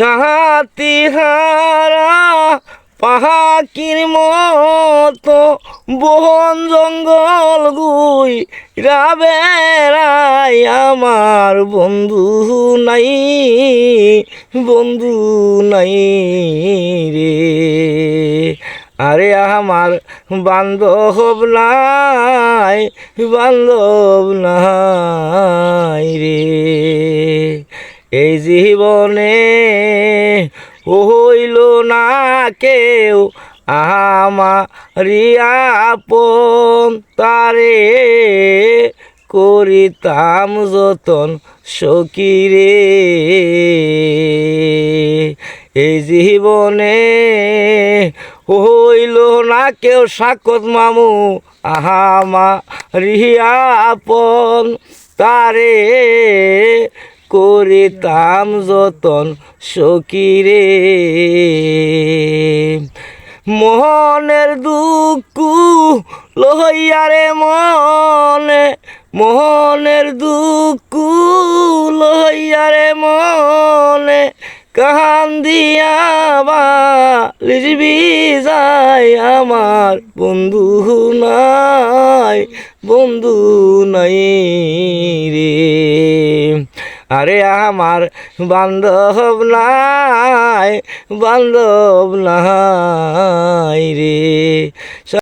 সাহাতি হারা পাহাকির মতো বন জঙ্গল গুই রাবেরাই আমার বন্ধু নাই বন্ধু নাই রে। আরে আমার বান্ধব নাই বান্ধব নাই রে। এই জীবনে হইল না কেউ আমারি আপন। তারে করিতাম যতন সকিরে এই জীবনে হইল না কেউ সাকত মামু আহামা আপন। তারে করিতাম যতন সকিরে মোহনের দুঃখ লহইয়ারে মনে, মোহনের দুঃখ লহইয়ারে মনে কাহান দিয়াবি লিজবি যায় আমার বন্ধু নাই বন্ধু নাই। আরে আমার বান্ধব নাই বান্ধব নাই রে।